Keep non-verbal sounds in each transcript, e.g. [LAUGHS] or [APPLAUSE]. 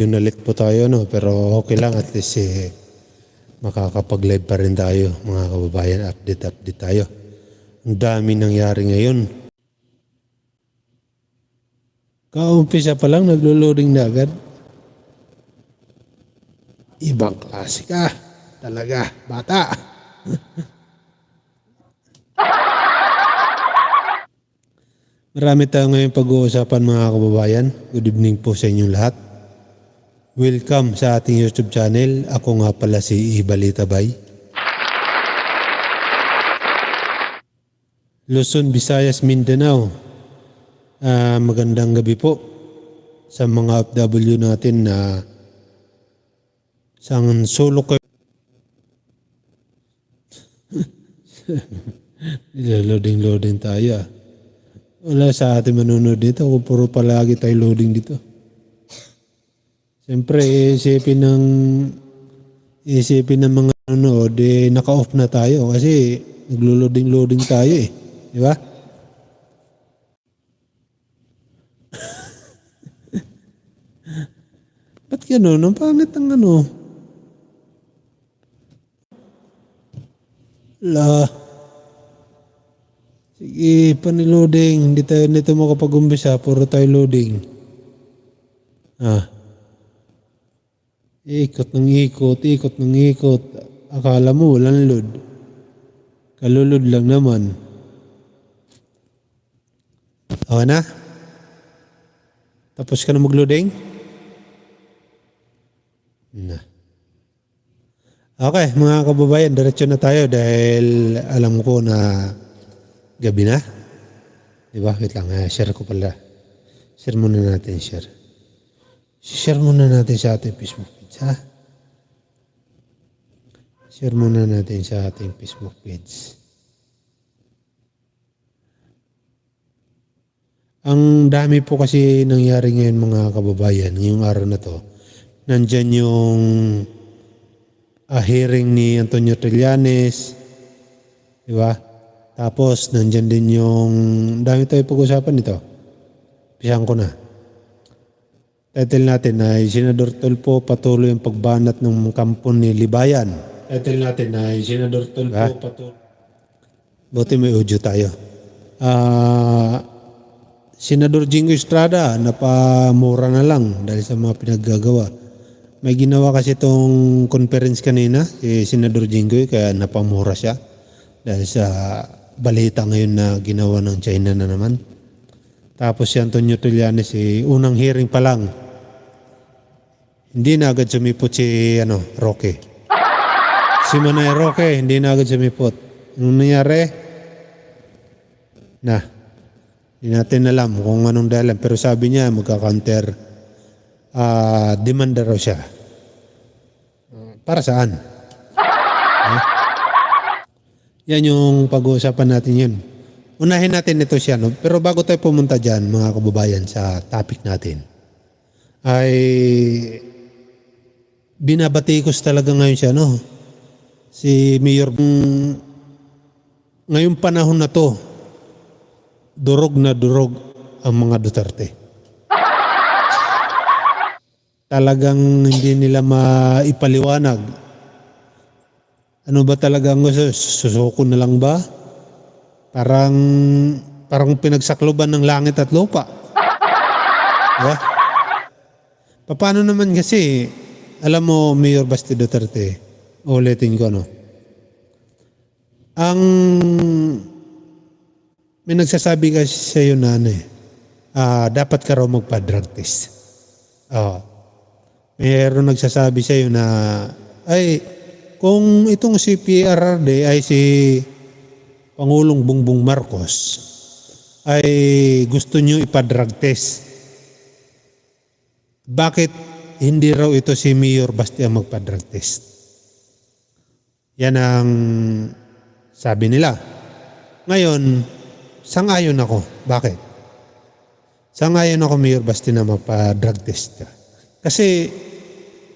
Yun ulit po tayo no, pero okay lang at least eh, makakapag-live pa rin tayo mga kababayan. Update, update tayo. Ang dami nangyari ngayon. Kaumpisa pa lang, naglo-loading na agad. Ibang klase ka. Talaga, bata. [LAUGHS] Marami tayo ngayon pag-uusapan mga kababayan. Good evening po sa inyong lahat. Welcome sa ating YouTube channel. Ako nga pala si Ibalita Bay. Luzon, Visayas, Mindanao. Ah, magandang gabi po sa mga FW natin na sang solo kayo. [LAUGHS] loading-loading tayo ah. Wala sa ating manunod dito. Puro palagi tayo loading dito. Siyempre, isipin ng isipin ng mga nanonood, eh, naka-off na tayo kasi naglo-loading-loading tayo eh. Di ba? [LAUGHS] Ba't gano'n? Ang pangit ang ano. La. Sige, paniloading. Hindi tayo nito makapag-umbisa. Puro tayo loading. Ah. Ikot ng ikot, ikot ng ikot. Akala mo walang load. Kalulod lang naman. Okay na? Tapos ka na mag-loading? Na. Okay, mga kababayan, diretso na tayo dahil alam ko na gabi na. Di ba? Wait lang, eh, share ko pala. Share muna natin, share. Share muna natin sa ating Facebook ha? Share muna natin sa ating Facebook page. Ang dami po kasi nangyari ngayon mga kababayan, ngayong araw na to. Nandyan yung ah, hearing ni Antonio Trillanes, di ba? Tapos nandyan din yung, dami tayo pag-usapan nito. Pisahan ko na. Title natin ay Senador Tulfo patuloy ang pagbanat ng kampo ni Libayan. Title natin ay Senador Tulfo patuloy. Buti may audio tayo. Ah, Senador Jingo Estrada, napamura na lang dahil sa mga pinaggagawa. May ginawa kasi itong conference kanina, si Senador Jinggoy, kaya napamura siya. Dahil sa balita ngayon na ginawa ng China na naman. Tapos si Antonio Trillanes, eh, unang hearing pa lang, hindi na agad sumipot si ano, Roque. Si Manay Roque, hindi na agad sumipot. Anong nangyari? Na, hindi natin alam kung anong dahilan. Pero sabi niya, magka-counter ah, demanda raw siya. Para saan? Ha? Yan yung pag-uusapan natin yun. Unahin natin ito siya. No? Pero bago tayo pumunta dyan, mga kababayan, sa topic natin, ay binabatikos talaga ngayon siya, no? Si Mayor, mm, ngayong panahon na to, durog na durog ang mga Duterte. Talagang hindi nila maipaliwanag. Ano ba talaga ang gusto? Susuko na lang ba? Parang parang pinagsakloban ng langit at lupa. [LAUGHS] Diba? Paano naman kasi, alam mo, Mayor Basti Duterte, ulitin ko, no? Ang may nagsasabi kasi sa iyo na ano eh, ah, dapat ka raw magpa-drug test. Oo. Mayroon nagsasabi sa iyo na, ay, kung itong si PRRD ay si Pangulong Bongbong Marcos, ay gusto nyo ipa-drug test. Bakit hindi raw ito si Mayor Basti ang magpa-drug test? Yan ang sabi nila. Ngayon, sangayon ako. Bakit? Sangayon ako, Mayor Basti, na magpa-drug test ka. Kasi,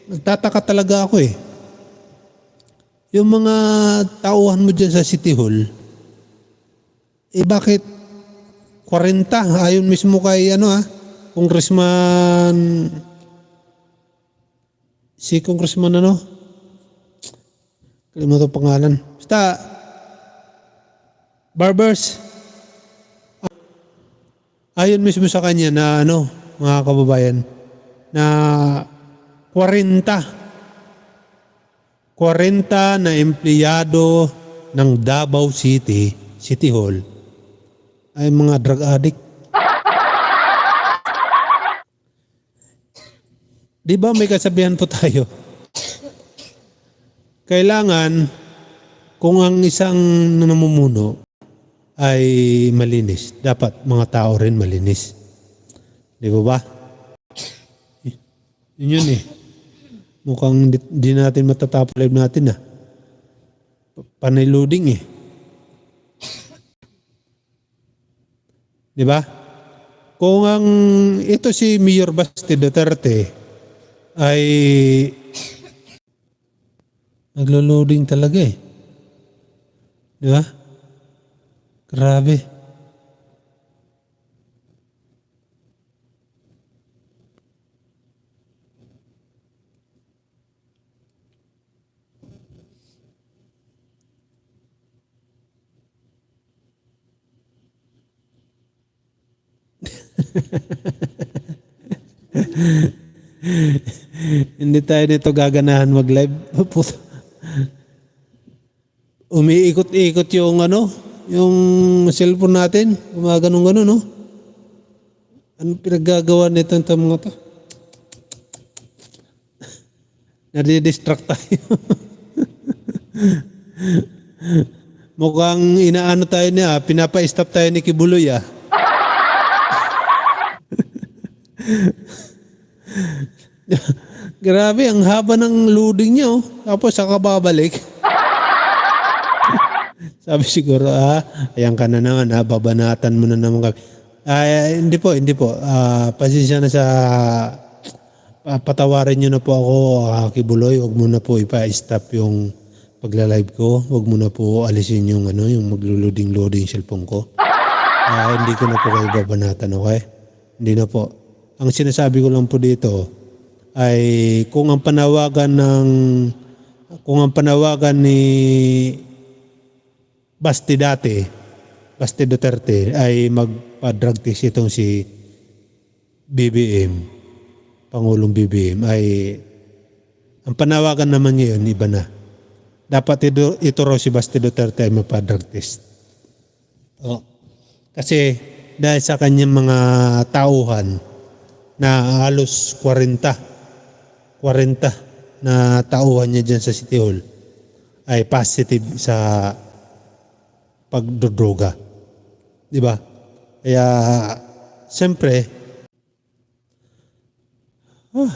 nagtataka talaga ako eh. Yung mga tauhan mo dyan sa City Hall, eh bakit 40 ayon mismo kay ano ah, Congressman si Congressman ano? Kalimutan ang pangalan. Basta, Barbers, ayon mismo sa kanya na ano, mga kababayan, na 40 40 na empleyado ng Davao City, City Hall, ay mga drug addict. Di ba may kasabihan po tayo? Kailangan, kung ang isang namumuno ay malinis, dapat mga tao rin malinis. Di ba ba? Yun yun eh. Mukhang di, di natin matatapos live natin ah. Pa- Panay loading eh. Di ba? Kung ang ito si Mayor Basti Duterte ay naglo-loading talaga eh. Di ba? Grabe. [LAUGHS] Hindi tayo nito gaganahan mag-live. Umiikot-ikot yung ano, yung cellphone natin. Gumaganong gano'n, no? Ano pinaggagawa nito ng mga to? Nadidistract tayo. [LAUGHS] Mukhang inaano tayo niya, pinapa-stop tayo ni Kibuloy ah. [LAUGHS] Grabe, ang haba ng loading niya oh. Tapos saka babalik. [LAUGHS] Sabi siguro, ah, ayan ka na naman, ha, babanatan mo na naman kami. Ah, hindi po, hindi po. Ah, pasensya na sa ah, patawarin niyo na po ako, ah, Kibuloy. Huwag mo na po ipa-stop yung pagla-live ko. Huwag mo na po alisin yung ano, yung maglo-loading-loading cellphone ko. Ah, hindi ko na po kayo babanatan, okay? Hindi na po. Ang sinasabi ko lang po dito ay kung ang panawagan ng kung ang panawagan ni Basti dati, Basti Duterte ay magpa-drug test itong si BBM, Pangulong BBM ay ang panawagan naman ngayon iba na. Dapat ito, ito raw si Basti Duterte ay magpa-drug test. Oh. Kasi dahil sa kanyang mga tauhan na halos 40 40 na tauhan niya dyan sa City Hall ay positive sa pagdodroga. Di ba? Kaya, siyempre, ah,